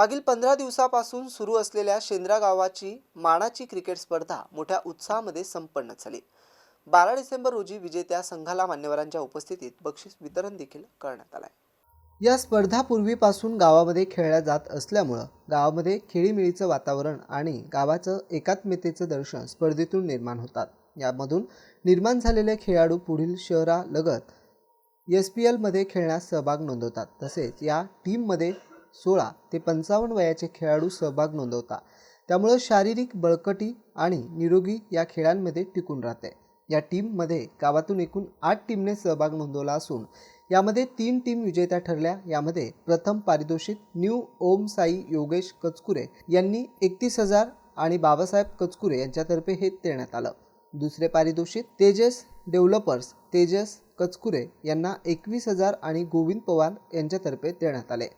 मागील पंधरा दिवसापासून सुरू असलेल्या शेंद्रा गावाची मानाची क्रिकेट स्पर्धा मोठ्या उत्साहामध्ये संपन्न झाली. बारा डिसेंबर रोजी विजेत्या संघाला मान्यवरांच्या उपस्थितीत बक्षीस वितरण देखील करण्यात आलं या स्पर्धा पूर्वीपासून गावामध्ये खेळल्या जात असल्यामुळं गावामध्ये खेळीमेळीचं वातावरण आणि गावाचं एकात्मतेचं दर्शन स्पर्धेतून निर्माण होतात. यामधून निर्माण झालेले खेळाडू पुढील शहरालगत एस पी एलमध्ये खेळण्यास सहभाग नोंदवतात. तसेच या टीममध्ये सोळा ते पंचावन्न वयाचे खेळाडू सहभाग नोंदवता. त्यामुळं शारीरिक बळकटी आणि निरोगी या खेळांमध्ये टिकून राहते. या टीममध्ये गावातून एकूण आठ टीमने सहभाग नोंदवला असून यामध्ये तीन टीम विजेत्या ठरल्या. यामध्ये प्रथम पारितोषिक न्यू ओम साई योगेश कचकुरे यांनी एकतीस हजार आणि बाबासाहेब कचकुरे यांच्यातर्फे हे देण्यात आलं. दुसरे पारितोषिक तेजस डेव्हलपर्स तेजस कचकुरे यांना एकवीस हजार आणि गोविंद पवार यांच्यातर्फे देण्यात आले.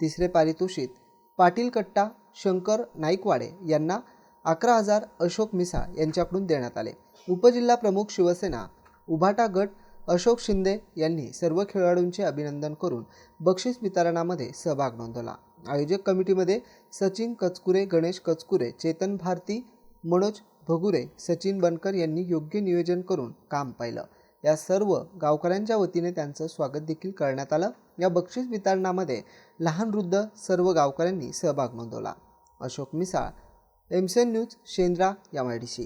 तिसरे पारितोषिक पाटील कट्टा शंकर नाईकवाडे यांना अकरा हजार अशोक मिसाळ यांच्याकडून देण्यात आले. उपजिल्हा प्रमुख शिवसेना उभाटा गट अशोक शिंदे यांनी सर्व खेळाडूंचे अभिनंदन करून बक्षीस वितरणामध्ये सहभाग नोंदवला. आयोजक कमिटीमध्ये सचिन कचकुरे गणेश कचकुरे चेतन भारती मनोज भगुरे सचिन बनकर यांनी योग्य नियोजन करून काम पाहिलं. या सर्व गावकऱ्यांच्या वतीने त्यांचं स्वागत देखील करण्यात आलं. या बक्षीस वितरणामध्ये लहान वृद्ध सर्व गावकऱ्यांनी सहभाग नोंदवला. अशोक मिसाळ एमसेन न्यूज शेंद्रा या मायडीशी